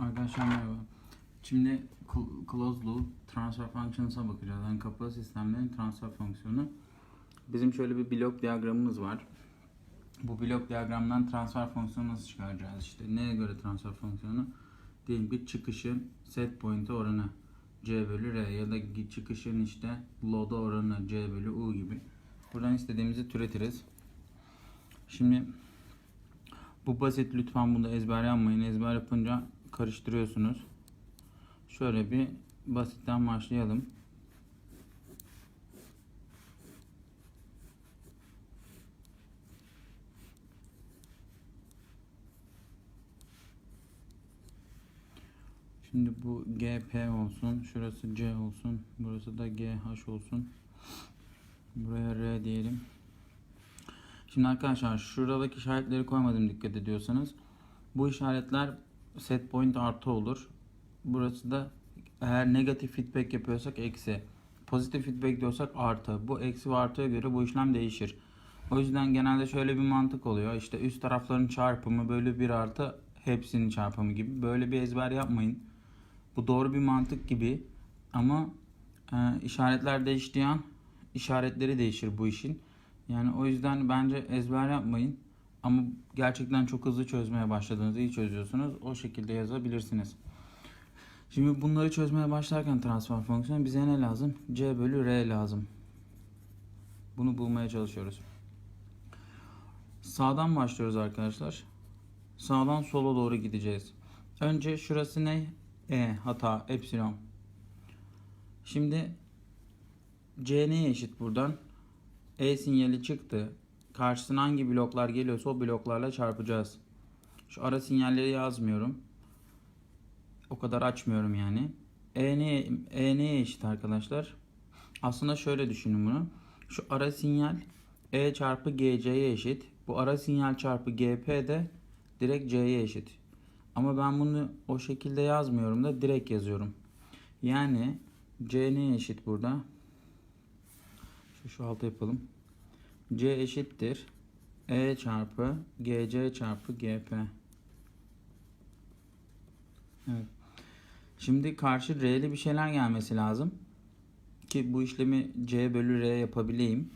Arkadaşlar merhaba. Şimdi cl- closed loop transfer functions'a bakacağız. Yani kapalı sistemlerin transfer fonksiyonu. Bizim şöyle bir blok diyagramımız var. Bu blok diyagramdan transfer fonksiyonu nasıl çıkaracağız? İşte neye göre transfer fonksiyonu? Diyelim ki çıkışın set point'e oranı c bölü r ya da çıkışın işte load'a oranı c bölü u gibi. Buradan istediğimizi türetiriz. Şimdi bu basit lütfen bunu ezber yapmayın. Ezber yapınca karıştırıyorsunuz. Şöyle bir basitten başlayalım. Şimdi bu GP olsun, şurası C olsun, burası da GH olsun. Buraya R diyelim. Şimdi arkadaşlar şuradaki işaretleri koymadım dikkat ediyorsanız. Bu işaretler set point artı olur. Burası da eğer negatif feedback yapıyorsak eksi. Pozitif feedback diyorsak artı. Bu eksi ve artıya göre bu işlem değişir. O yüzden genelde şöyle bir mantık oluyor. İşte üst tarafların çarpımı bölü 1 artı hepsinin çarpımı gibi. Böyle bir ezber yapmayın. Bu doğru bir mantık gibi. Ama e, işaretler değiştiği an işaretleri değişir bu işin. Yani o yüzden bence ezber yapmayın. Ama gerçekten çok hızlı çözmeye başladığınızda iyi çözüyorsunuz. O şekilde yazabilirsiniz. Şimdi bunları çözmeye başlarken transfer fonksiyonu bize ne lazım? C bölü R lazım. Bunu bulmaya çalışıyoruz. Sağdan başlıyoruz arkadaşlar. Sağdan sola doğru gideceğiz. Önce şurası ne? E hata epsilon. Şimdi C neye eşit buradan? E sinyali çıktı. Karşısına hangi bloklar geliyorsa o bloklarla çarpacağız. Şu ara sinyalleri yazmıyorum. O kadar açmıyorum yani. E neye, e neye eşit arkadaşlar? Aslında şöyle düşünün bunu. Şu ara sinyal E çarpı GC'ye eşit. Bu ara sinyal çarpı GP de direkt C'ye eşit. Ama ben bunu o şekilde yazmıyorum da direkt yazıyorum. Yani C neye eşit burada? Şu, şu altı yapalım. C eşittir. E çarpı GC çarpı GP. Evet. Şimdi karşı R'li bir şeyler gelmesi lazım. Ki bu işlemi C bölü R yapabileyim.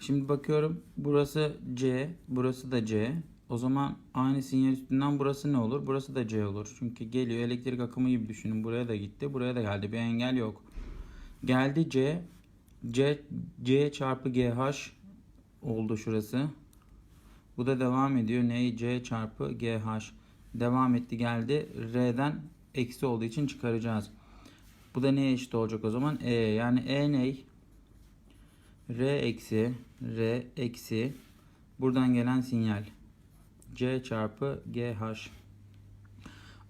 Şimdi bakıyorum burası C, burası da C. O zaman aynı sinyal üstünden burası ne olur? Burası da C olur. Çünkü geliyor elektrik akımı gibi düşünün. Buraya da gitti, buraya da geldi. Bir engel yok. Geldi C. C, C çarpı GH oldu şurası. Bu da devam ediyor. Ne? C çarpı GH. Devam etti geldi. R'den eksi olduğu için çıkaracağız. Bu da neye eşit olacak o zaman? E yani E ney? R eksi R eksi buradan gelen sinyal. C çarpı GH.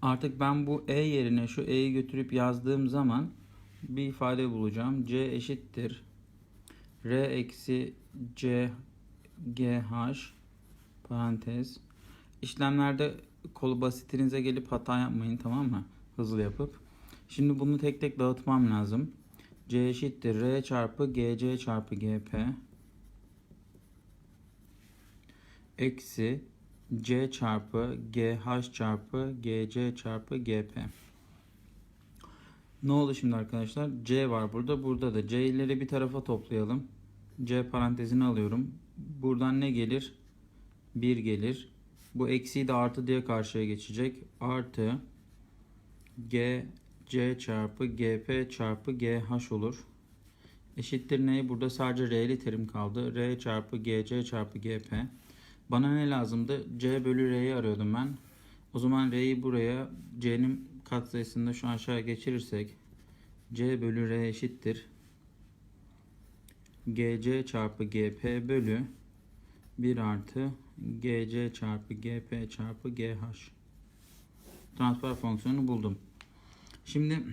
Artık ben bu E yerine şu E'yi götürüp yazdığım zaman bir ifade bulacağım. C eşittir. R eksi C GH parantez. İşlemlerde kolu basitinize gelip hata yapmayın tamam mı? Hızlı yapıp. Şimdi bunu tek tek dağıtmam lazım. C eşittir R çarpı GC çarpı GP eksi C çarpı GH çarpı GC çarpı GP. Ne oldu şimdi arkadaşlar? C var burada. Burada da C'leri bir tarafa toplayalım. C parantezini alıyorum. Buradan ne gelir? 1 gelir. Bu eksiği de artı diye karşıya geçecek. Artı G C çarpı GP çarpı GH olur. Eşittir ne? Burada sadece R'li terim kaldı. R çarpı GC çarpı GP. Bana ne lazımdı? C bölü R'yi arıyordum ben. O zaman R'yi buraya C'nin katsayısında şu aşağı geçirirsek C bölü R eşittir. GC çarpı GP bölü 1 artı GC çarpı GP çarpı GH. Transfer fonksiyonu buldum. Şimdi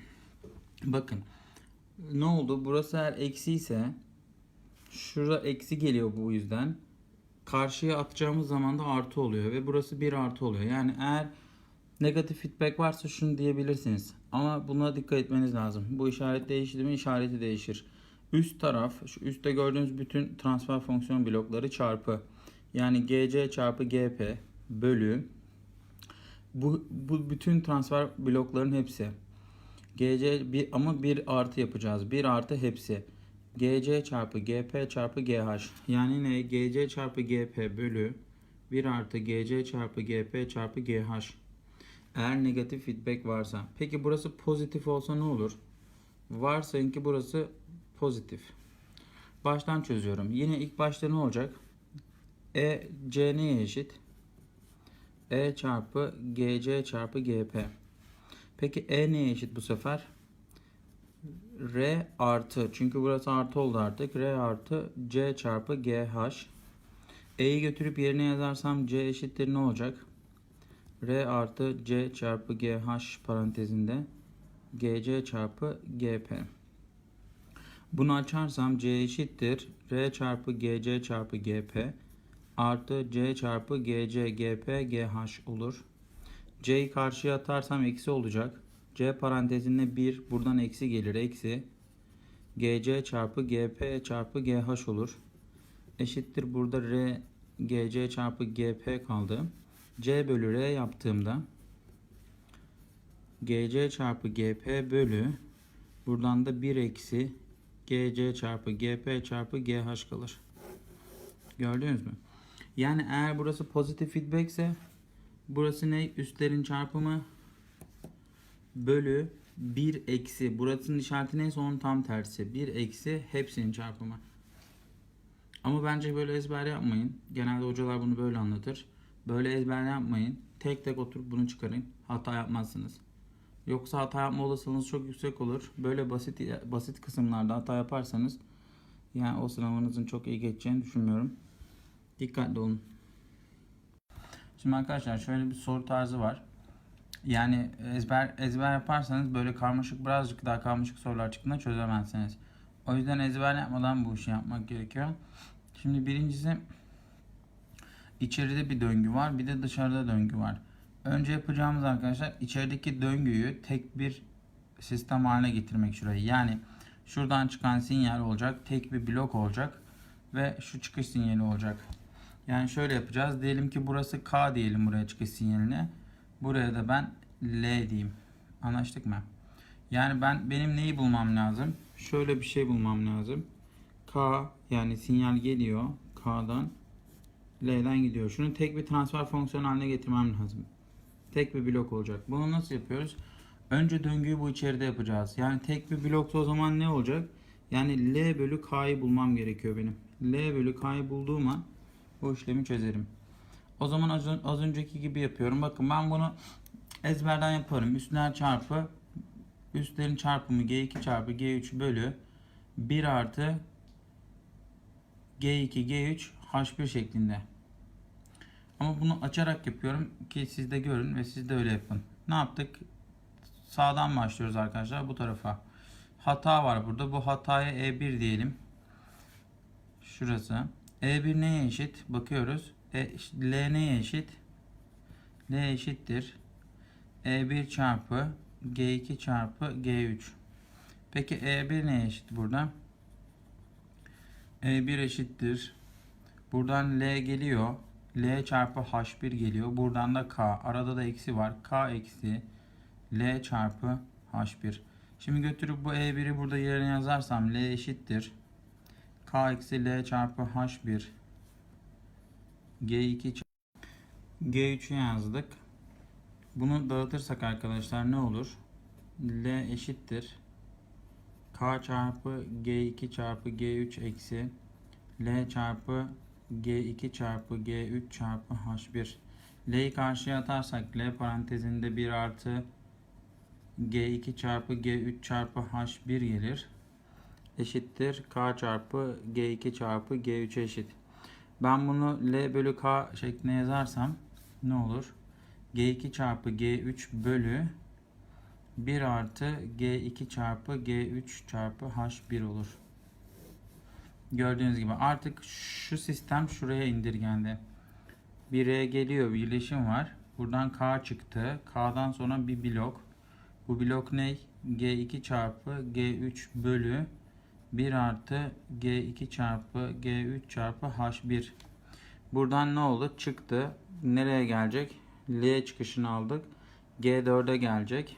bakın ne oldu? Burası eğer eksi ise şurada eksi geliyor bu yüzden. Karşıya atacağımız zaman da artı oluyor ve burası bir artı oluyor. Yani eğer negatif feedback varsa şunu diyebilirsiniz. Ama buna dikkat etmeniz lazım. Bu işaret değişti mi işareti değişir. Üst taraf şu üstte gördüğünüz bütün transfer fonksiyon blokları çarpı. Yani GC çarpı GP bölü Bu, bu bütün transfer blokların hepsi. GC bir, ama 1 artı yapacağız. 1 artı hepsi. GC çarpı GP çarpı GH. Yani ne? GC çarpı GP bölü 1 artı GC çarpı GP çarpı GH. Eğer negatif feedback varsa. Peki burası pozitif olsa ne olur? Varsayın ki burası pozitif. Baştan çözüyorum. Yine ilk başta ne olacak? E C neye eşit? E çarpı GC çarpı GP. Peki E neye eşit bu sefer? R artı. Çünkü burası artı oldu artık. R artı C çarpı GH. E'yi götürüp yerine yazarsam C eşittir ne olacak? R artı C çarpı GH parantezinde GC çarpı GP. Bunu açarsam C eşittir R çarpı GC çarpı GP artı C çarpı GC GP GH olur. C'yi karşıya atarsam eksi olacak. C parantezinde 1 buradan eksi gelir. Eksi GC çarpı GP çarpı GH olur. Eşittir burada R GC çarpı GP kaldı. C bölü R yaptığımda GC çarpı GP bölü buradan da 1 eksi GC çarpı GP çarpı GH kalır. Gördünüz mü? Yani eğer burası pozitif feedback ise burası ne? Üstlerin çarpımı bölü 1 eksi burasının işareti neyse onun tam tersi. 1 eksi hepsinin çarpımı. Ama bence böyle ezber yapmayın. Genelde hocalar bunu böyle anlatır. Böyle ezber yapmayın. Tek tek oturup bunu çıkarın. Hata yapmazsınız. Yoksa hata yapma olasılığınız çok yüksek olur. Böyle basit basit kısımlarda hata yaparsanız yani o sınavınızın çok iyi geçeceğini düşünmüyorum. Dikkatli olun. Şimdi arkadaşlar şöyle bir soru tarzı var. Yani ezber ezber yaparsanız böyle karmaşık birazcık daha karmaşık sorular çıktığında çözemezsiniz. O yüzden ezber yapmadan bu işi yapmak gerekiyor. Şimdi birincisi içeride bir döngü var bir de dışarıda döngü var. Önce yapacağımız arkadaşlar içerideki döngüyü tek bir sistem haline getirmek şurayı. Yani şuradan çıkan sinyal olacak. Tek bir blok olacak. Ve şu çıkış sinyali olacak. Yani şöyle yapacağız. Diyelim ki burası K diyelim buraya çıkış sinyaline. Buraya da ben L diyeyim. Anlaştık mı? Yani ben benim neyi bulmam lazım? Şöyle bir şey bulmam lazım. K yani sinyal geliyor. K'dan L'den gidiyor. Şunu tek bir transfer fonksiyonu haline getirmem lazım. Tek bir blok olacak. Bunu nasıl yapıyoruz? Önce döngüyü bu içeride yapacağız. Yani tek bir blokta o zaman ne olacak? Yani L bölü K'yı bulmam gerekiyor benim. L bölü K'yı bulduğum an bu işlemi çözerim. O zaman az, az önceki gibi yapıyorum. Bakın ben bunu ezberden yaparım. Üstler çarpı üstlerin çarpımı G2 çarpı G3 bölü 1 artı G2 G3 H1 şeklinde. Ama bunu açarak yapıyorum ki siz de görün ve siz de öyle yapın. Ne yaptık? Sağdan başlıyoruz arkadaşlar bu tarafa. Hata var burada. Bu hataya E1 diyelim. Şurası. E1 neye eşit? Bakıyoruz. E, L neye eşit? L eşittir. E1 çarpı G2 çarpı G3. Peki E1 neye eşit burada? E1 eşittir. Buradan L geliyor. L çarpı H1 geliyor. Buradan da K. Arada da eksi var. K eksi L çarpı H1. Şimdi götürüp bu E1'i burada yerine yazarsam L eşittir. K eksi L çarpı H1 G2 G3'ü yazdık. Bunu dağıtırsak arkadaşlar ne olur? L eşittir. K çarpı G2 çarpı G3 eksi L çarpı G2 çarpı G3 çarpı H1. L'yi karşıya atarsak L parantezinde 1 artı G2 çarpı G3 çarpı H1 gelir. Eşittir K çarpı G2 çarpı G3 eşit. Ben bunu L bölü K şeklinde yazarsam ne olur? G2 çarpı G3 bölü 1 artı G2 çarpı G3 çarpı H1 olur. Gördüğünüz gibi artık şu sistem şuraya indirgendi. 1'e geliyor birleşim var. Buradan K çıktı. K'dan sonra bir blok. Bu blok ne? G2 çarpı G3 bölü 1 artı G2 çarpı G3 çarpı H1. Buradan ne oldu? Çıktı. Nereye gelecek? L çıkışını aldık. G4'e gelecek.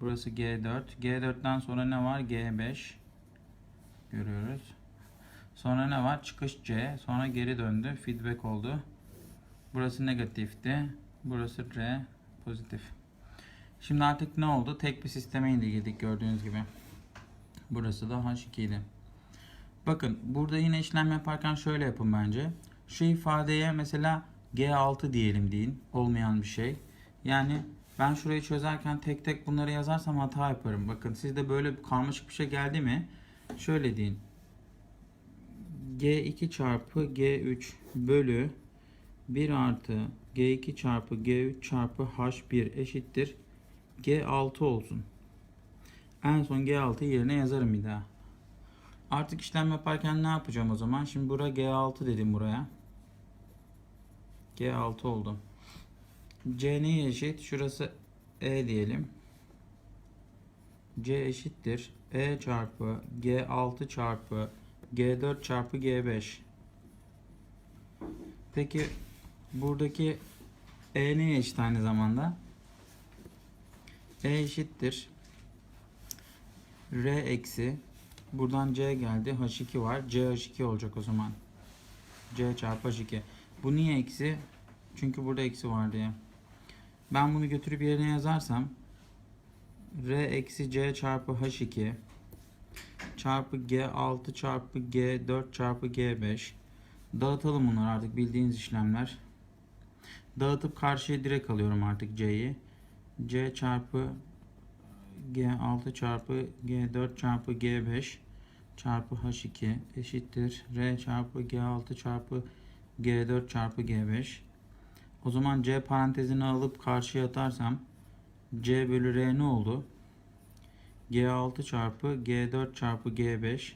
Burası G4. G4'ten sonra ne var? G5. Görüyoruz. Sonra ne var? Çıkış C. Sonra geri döndü. Feedback oldu. Burası negatifti. Burası R pozitif. Şimdi artık ne oldu? Tek bir sisteme indirgedik gördüğünüz gibi. Burası da H2 idi. Bakın burada yine işlem yaparken şöyle yapın bence. Şu ifadeye mesela G6 diyelim deyin. Olmayan bir şey. Yani ben şurayı çözerken tek tek bunları yazarsam hata yaparım. Bakın sizde böyle karmaşık bir şey geldi mi? Şöyle deyin. G2 çarpı G3 bölü 1 artı G2 çarpı G3 çarpı H1 eşittir. G6 olsun. En son G6 yerine yazarım bir daha. Artık işlem yaparken ne yapacağım o zaman? Şimdi bura G6 dedim buraya. G6 oldu. C neye eşit? Şurası E diyelim. C eşittir. E çarpı G6 çarpı G4 çarpı G5. Peki buradaki E neye eşit aynı zamanda? E eşittir. R eksi buradan C geldi. H2 var. C H2 olacak o zaman. C çarpı H2. Bu niye eksi? Çünkü burada eksi var diye. Ben bunu götürüp yerine yazarsam R eksi C çarpı H2 çarpı G6 çarpı G4 çarpı G5 dağıtalım bunları artık bildiğiniz işlemler. Dağıtıp karşıya direkt alıyorum artık C'yi. C çarpı G6 çarpı G4 çarpı G5 çarpı H2 eşittir. R çarpı G6 çarpı G4 çarpı G5. O zaman C parantezini alıp karşıya atarsam C bölü R ne oldu? G6 çarpı G4 çarpı G5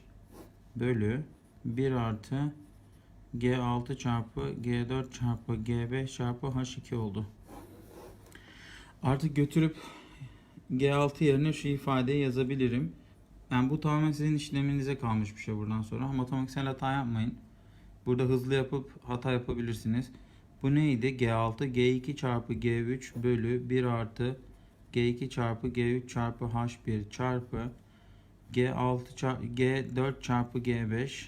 bölü 1 artı G6 çarpı G4 çarpı G5 çarpı H2 oldu. Artık götürüp G6 yerine şu ifadeyi yazabilirim. Yani bu tamamen sizin işleminize kalmış bir şey buradan sonra. Matematiksel hata yapmayın. Burada hızlı yapıp hata yapabilirsiniz. Bu neydi? G6 G2 çarpı G3 bölü 1 artı G2 çarpı G3 çarpı H1 çarpı G6 çarpı G4 çarpı G5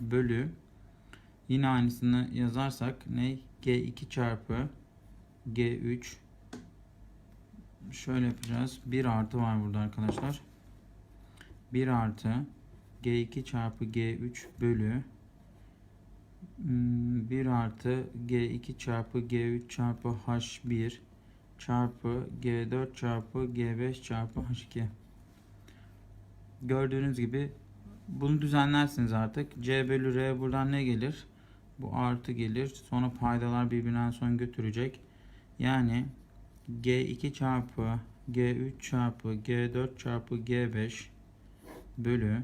bölü yine aynısını yazarsak ne? G2 çarpı G3 şöyle yapacağız. 1 artı var burada arkadaşlar. 1 artı G2 çarpı G3 bölü 1 artı G2 çarpı G3 çarpı H1 çarpı G4 çarpı G5 çarpı H2 gördüğünüz gibi bunu düzenlersiniz artık. C bölü R buradan ne gelir? Bu artı gelir. Sonra paydalar birbirinden son götürecek. Yani G2 çarpı G3 çarpı G4 çarpı G5 bölü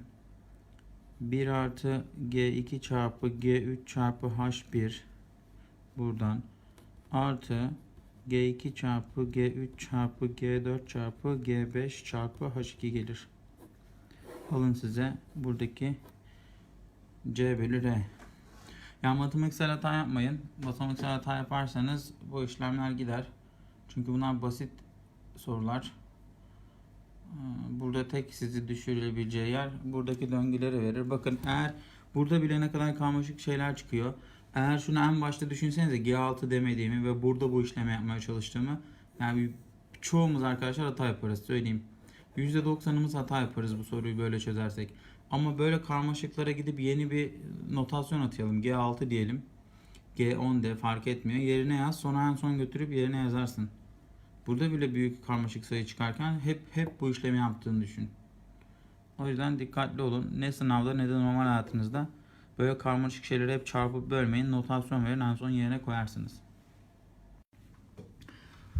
1 artı G2 çarpı G3 çarpı H1 buradan artı G2 çarpı G3 çarpı G4 çarpı G5 çarpı H2 gelir. Alın size buradaki C bölü R. Yani matematiksel hata yapmayın. Matematiksel hata yaparsanız bu işlemler gider. Çünkü bunlar basit sorular. Burada tek sizi düşürebileceği yer buradaki döngüleri verir. Bakın eğer burada bile ne kadar karmaşık şeyler çıkıyor. Eğer şunu en başta düşünsenize G6 demediğimi ve burada bu işlemi yapmaya çalıştığımı yani çoğumuz arkadaşlar hata yaparız söyleyeyim. %90'ımız hata yaparız bu soruyu böyle çözersek. Ama böyle karmaşıklara gidip yeni bir notasyon atayalım. G6 diyelim. G10 de fark etmiyor. Yerine yaz sonra en son götürüp yerine yazarsın. Burada bile büyük karmaşık sayı çıkarken hep hep bu işlemi yaptığını düşün. O yüzden dikkatli olun. Ne sınavda ne de normal hayatınızda böyle karmaşık şeyleri hep çarpıp bölmeyin. Notasyon verin en son yerine koyarsınız.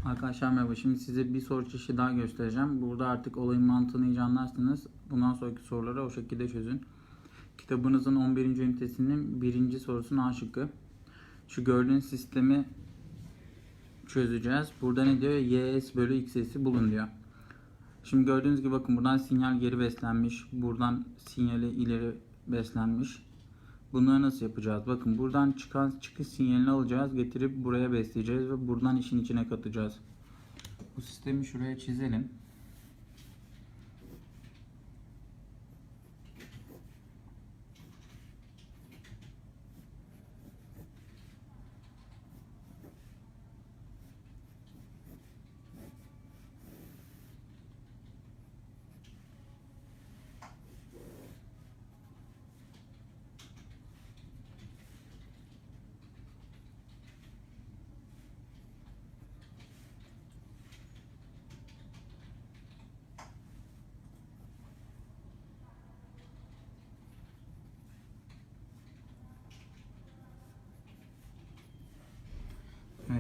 Arkadaşlar merhaba. Şimdi size bir soru çeşidi daha göstereceğim. Burada artık olayın mantığını iyice anlarsınız. Bundan sonraki soruları o şekilde çözün. Kitabınızın 11. ünitesinin birinci sorusunun A şıkkı. Şu gördüğünüz sistemi çözeceğiz. Burada ne diyor? Ys bölü xs'i bulun diyor. Şimdi gördüğünüz gibi bakın buradan sinyal geri beslenmiş. Buradan sinyali ileri beslenmiş. Bunları nasıl yapacağız? Bakın buradan çıkan çıkış sinyalini alacağız. Getirip buraya besleyeceğiz ve buradan işin içine katacağız. Bu sistemi şuraya çizelim.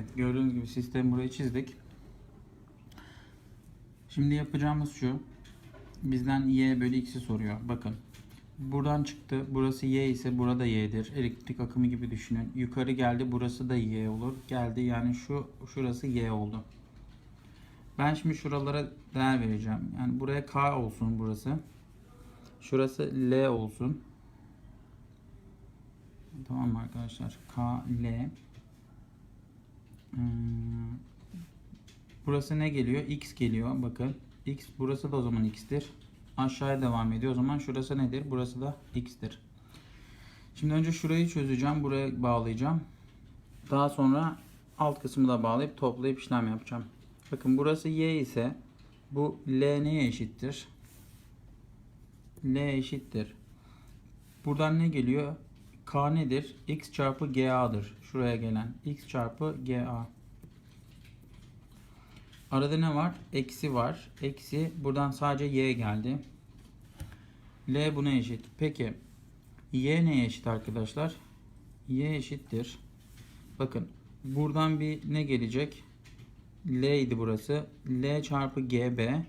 Evet gördüğünüz gibi sistemi buraya çizdik. Şimdi yapacağımız şu. Bizden y bölü x'i soruyor. Bakın. Buradan çıktı. Burası y ise burada y'dir. Elektrik akımı gibi düşünün. Yukarı geldi. Burası da y olur. Geldi yani şu şurası y oldu. Ben şimdi şuralara değer vereceğim. Yani buraya k olsun burası. Şurası l olsun. Tamam arkadaşlar? K, L. Hmm. Burası ne geliyor? X geliyor. Bakın. X burası da o zaman X'tir. Aşağıya devam ediyor. O zaman şurası nedir? Burası da X'tir. Şimdi önce şurayı çözeceğim. Buraya bağlayacağım. Daha sonra alt kısmı da bağlayıp toplayıp işlem yapacağım. Bakın burası Y ise bu L neye eşittir? L eşittir. Buradan ne geliyor? K nedir? X çarpı GA'dır. Şuraya gelen. X çarpı GA. Arada ne var? Eksi var. Eksi buradan sadece Y geldi. L buna eşit. Peki Y neye eşit arkadaşlar? Y eşittir. Bakın buradan bir ne gelecek? L idi burası. L çarpı GB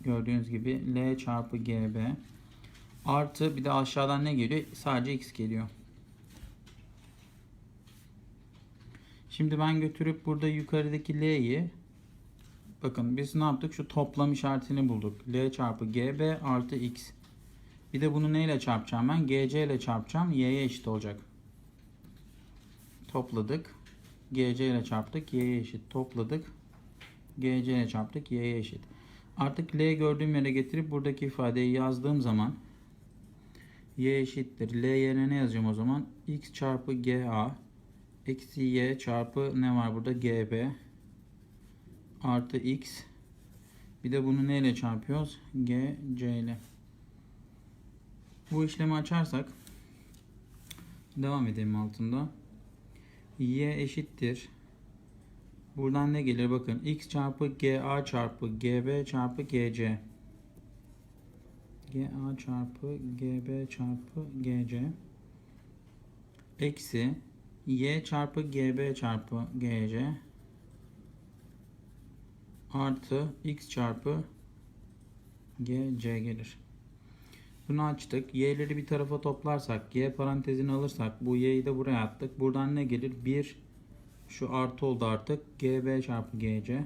gördüğünüz gibi L çarpı GB Artı bir de aşağıdan ne geliyor? Sadece x geliyor. Şimdi ben götürüp burada yukarıdaki l'yi bakın biz ne yaptık? Şu toplam işaretini bulduk. l çarpı gb artı x. Bir de bunu neyle çarpacağım ben? gc ile çarpacağım. y'ye eşit olacak. Topladık. gc ile çarptık. y'ye eşit. Topladık. gc ile çarptık. y'ye eşit. Artık l gördüğüm yere getirip buradaki ifadeyi yazdığım zaman y eşittir. L yerine ne yazacağım o zaman? x çarpı ga eksi y çarpı ne var burada? gb artı x bir de bunu neyle çarpıyoruz? g c ile. Bu işlemi açarsak devam edelim altında. y eşittir. Buradan ne gelir? Bakın x çarpı ga çarpı gb çarpı gc GA çarpı GB çarpı GC eksi Y çarpı GB çarpı GC artı X çarpı GC gelir. Bunu açtık. Y'leri bir tarafa toplarsak, Y parantezini alırsak, bu Y'yi de buraya attık. Buradan ne gelir? 1 şu artı oldu artık. GB çarpı GC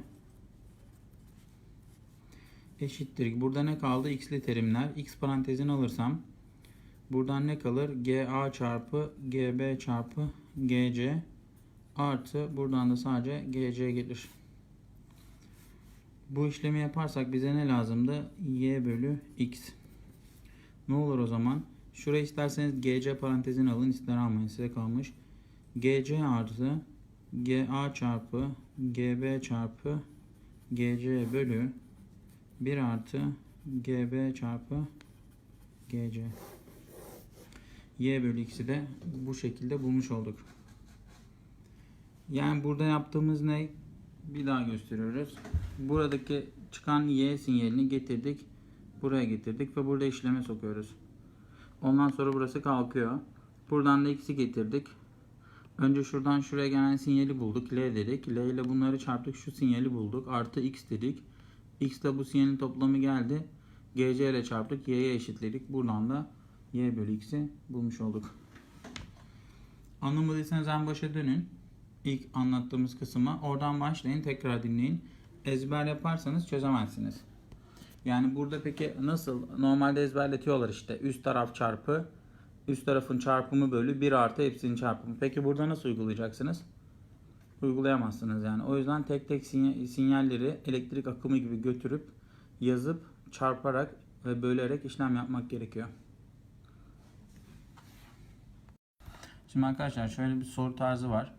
eşittir. Burada ne kaldı? X'li terimler. X parantezini alırsam buradan ne kalır? GA çarpı GB çarpı GC artı buradan da sadece GC gelir. Bu işlemi yaparsak bize ne lazımdı? Y bölü X. Ne olur o zaman? Şurayı isterseniz GC parantezini alın. ister almayın. Size kalmış. GC artı GA çarpı GB çarpı GC bölü 1 artı GB çarpı GC. Y bölü x'i de bu şekilde bulmuş olduk. Yani burada yaptığımız ne? Bir daha gösteriyoruz. Buradaki çıkan Y sinyalini getirdik. Buraya getirdik ve burada işleme sokuyoruz. Ondan sonra burası kalkıyor. Buradan da x'i getirdik. Önce şuradan şuraya gelen sinyali bulduk. L dedik. L ile bunları çarptık. Şu sinyali bulduk. Artı x dedik. X ile bu sinyalin toplamı geldi. GC ile çarptık. Y'ye eşitledik. Buradan da Y bölü X'i bulmuş olduk. Anlamadıysanız en başa dönün. İlk anlattığımız kısma. Oradan başlayın. Tekrar dinleyin. Ezber yaparsanız çözemezsiniz. Yani burada peki nasıl? Normalde ezberletiyorlar işte. Üst taraf çarpı Üst tarafın çarpımı bölü 1 artı hepsinin çarpımı. Peki burada nasıl uygulayacaksınız? Uygulayamazsınız yani. O yüzden tek tek sinya- sinyalleri elektrik akımı gibi götürüp yazıp çarparak ve bölerek işlem yapmak gerekiyor. Şimdi arkadaşlar şöyle bir soru tarzı var.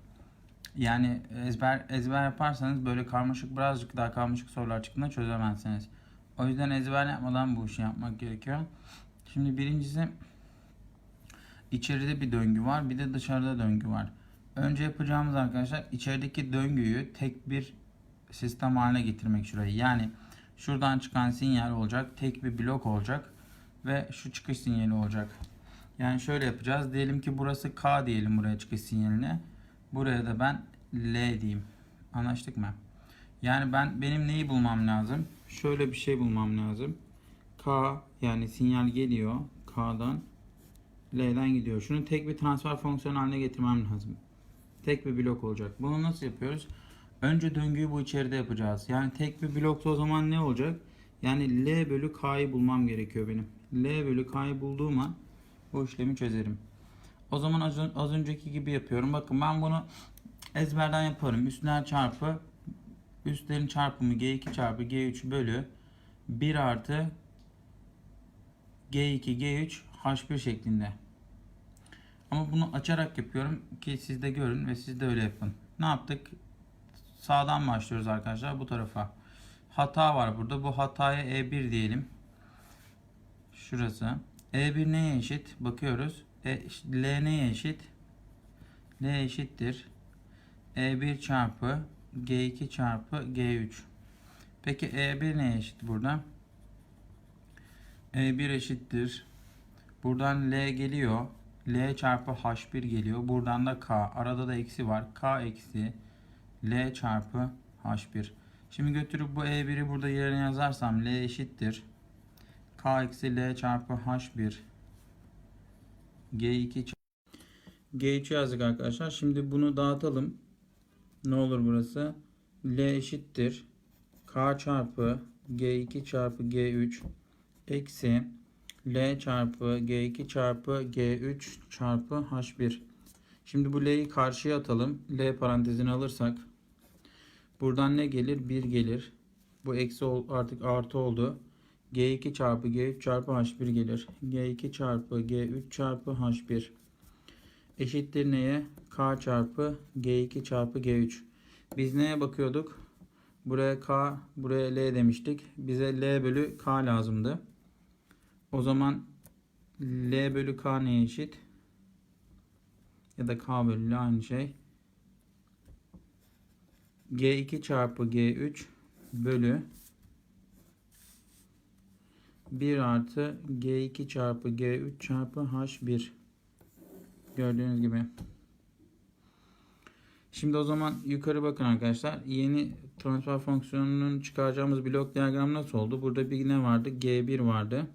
Yani ezber ezber yaparsanız böyle karmaşık birazcık daha karmaşık sorular çıktığında çözemezsiniz. O yüzden ezber yapmadan bu işi yapmak gerekiyor. Şimdi birincisi içeride bir döngü var, bir de dışarıda döngü var. Önce yapacağımız arkadaşlar içerideki döngüyü tek bir sistem haline getirmek şurayı. Yani şuradan çıkan sinyal olacak, tek bir blok olacak ve şu çıkış sinyali olacak. Yani şöyle yapacağız. Diyelim ki burası K diyelim buraya çıkış sinyaline. Buraya da ben L diyeyim. Anlaştık mı? Yani ben benim neyi bulmam lazım? Şöyle bir şey bulmam lazım. K yani sinyal geliyor. K'dan L'den gidiyor. Şunu tek bir transfer fonksiyonu haline getirmem lazım. Tek bir blok olacak. Bunu nasıl yapıyoruz? Önce döngüyü bu içeride yapacağız. Yani tek bir blokta o zaman ne olacak? Yani L bölü K'yı bulmam gerekiyor benim. L bölü K'yı bulduğum an bu işlemi çözerim. O zaman az, az önceki gibi yapıyorum. Bakın ben bunu ezberden yaparım. Üstler çarpı üstlerin çarpımı G2 çarpı G3 bölü 1 artı G2 G3 H1 şeklinde. Ama bunu açarak yapıyorum ki siz de görün ve siz de öyle yapın. Ne yaptık? Sağdan başlıyoruz arkadaşlar bu tarafa. Hata var burada. Bu hataya E1 diyelim. Şurası. E1 neye eşit? Bakıyoruz. E, L neye eşit? L eşittir. E1 çarpı G2 çarpı G3. Peki E1 neye eşit burada? E1 eşittir. Buradan L geliyor. L çarpı H1 geliyor. Buradan da K. Arada da eksi var. K eksi L çarpı H1. Şimdi götürüp bu E1'i burada yerine yazarsam L eşittir. K eksi L çarpı H1 G2 çarpı G3 yazdık arkadaşlar. Şimdi bunu dağıtalım. Ne olur burası? L eşittir. K çarpı G2 çarpı G3 eksi L çarpı G2 çarpı G3 çarpı H1. Şimdi bu L'yi karşıya atalım. L parantezini alırsak buradan ne gelir? 1 gelir. Bu eksi ol- artık artı oldu. G2 çarpı G3 çarpı H1 gelir. G2 çarpı G3 çarpı H1 eşittir neye? K çarpı G2 çarpı G3. Biz neye bakıyorduk? Buraya K, buraya L demiştik. Bize L bölü K lazımdı. O zaman L bölü K neye eşit? Ya da K bölü L aynı şey. G2 çarpı G3 bölü 1 artı G2 çarpı G3 çarpı H1. Gördüğünüz gibi. Şimdi o zaman yukarı bakın arkadaşlar. Yeni transfer fonksiyonunun çıkaracağımız blok diyagram nasıl oldu? Burada bir ne vardı? G1 vardı.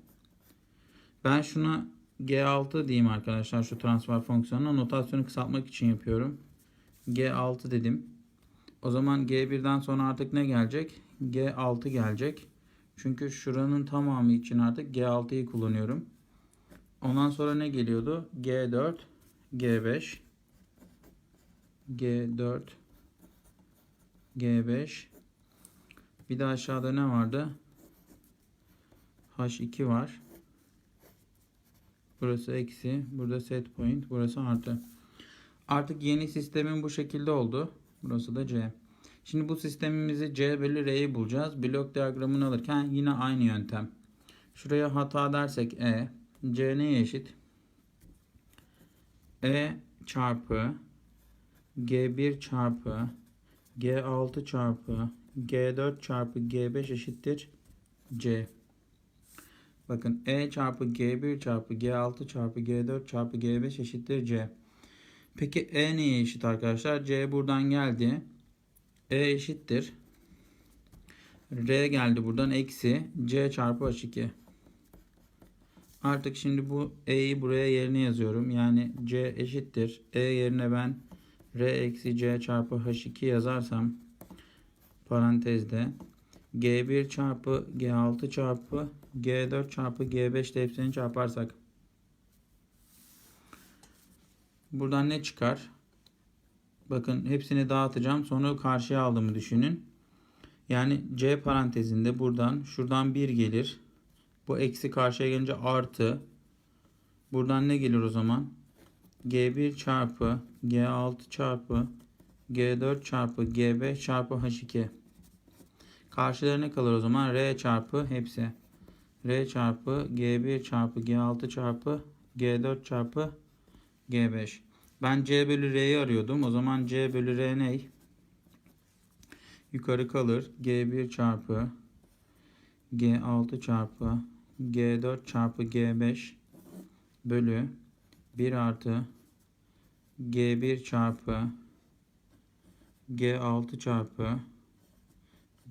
Ben şuna G6 diyeyim arkadaşlar şu transfer fonksiyonuna. Notasyonu kısaltmak için yapıyorum. G6 dedim. O zaman G1'den sonra artık ne gelecek? G6 gelecek. Çünkü şuranın tamamı için artık G6'yı kullanıyorum. Ondan sonra ne geliyordu? G4, G5, G4, G5. Bir de aşağıda ne vardı? H2 var. Burası eksi. Burada set point. Burası artı. Artık yeni sistemin bu şekilde oldu. Burası da C. Şimdi bu sistemimizi C bölü R'yi bulacağız. Blok diyagramını alırken yine aynı yöntem. Şuraya hata dersek E. C neye eşit? E çarpı G1 çarpı G6 çarpı G4 çarpı G5 eşittir C. Bakın E çarpı G1 çarpı G6 çarpı G4 çarpı G5 eşittir C. Peki E neye eşit arkadaşlar? C buradan geldi. E eşittir. R geldi buradan eksi C çarpı H2. Artık şimdi bu E'yi buraya yerine yazıyorum. Yani C eşittir. E yerine ben R eksi C çarpı H2 yazarsam parantezde G1 çarpı G6 çarpı G4 çarpı G5 de hepsini çarparsak Buradan ne çıkar? Bakın hepsini dağıtacağım. Sonra karşıya aldığımı düşünün. Yani C parantezinde buradan şuradan 1 gelir. Bu eksi karşıya gelince artı. Buradan ne gelir o zaman? G1 çarpı G6 çarpı G4 çarpı G5 çarpı H2. Karşılarına kalır o zaman? R çarpı hepsi. R çarpı G1 çarpı G6 çarpı G4 çarpı G5. Ben C bölü R'yi arıyordum. O zaman C bölü R ne? Yukarı kalır. G1 çarpı G6 çarpı G4 çarpı G5 bölü 1 artı G1 çarpı G6 çarpı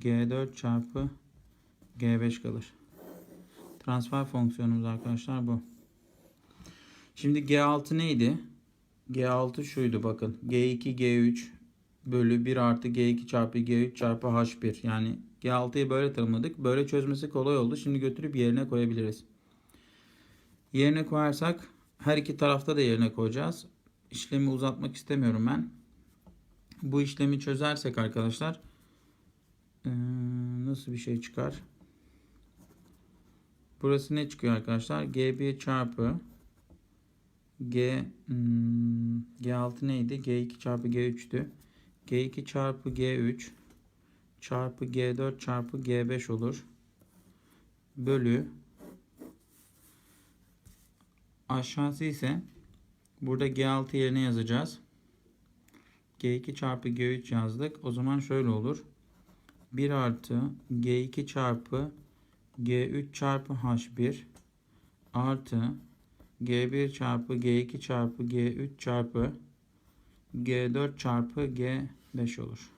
G4 çarpı G5 kalır. Transfer fonksiyonumuz arkadaşlar bu. Şimdi G6 neydi? G6 şuydu bakın. G2 G3 bölü 1 artı G2 çarpı G3 çarpı H1. Yani G6'yı böyle tanımladık. Böyle çözmesi kolay oldu. Şimdi götürüp yerine koyabiliriz. Yerine koyarsak her iki tarafta da yerine koyacağız. İşlemi uzatmak istemiyorum ben. Bu işlemi çözersek arkadaşlar eee, nasıl bir şey çıkar? Burası ne çıkıyor arkadaşlar? G1 çarpı G hmm, G6 neydi? G2 çarpı G3'tü. G2 çarpı G3 çarpı G4 çarpı G5 olur. Bölü aşağısı ise burada G6 yerine yazacağız. G2 çarpı G3 yazdık. O zaman şöyle olur. 1 artı G2 çarpı G3 çarpı H1 artı G1 çarpı G2 çarpı G3 çarpı G4 çarpı G5 olur.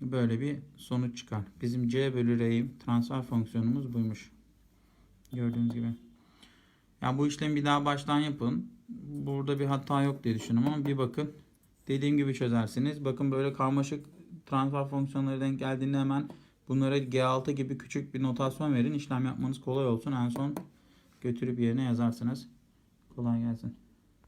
Böyle bir sonuç çıkar. Bizim C bölü R'yi transfer fonksiyonumuz buymuş. Gördüğünüz gibi. Yani bu işlemi bir daha baştan yapın. Burada bir hata yok diye düşünüyorum ama bir bakın. Dediğim gibi çözersiniz. Bakın böyle karmaşık transfer fonksiyonları denk geldiğinde hemen bunlara G6 gibi küçük bir notasyon verin. İşlem yapmanız kolay olsun. En son götürüp yerine yazarsınız. Kolay gelsin.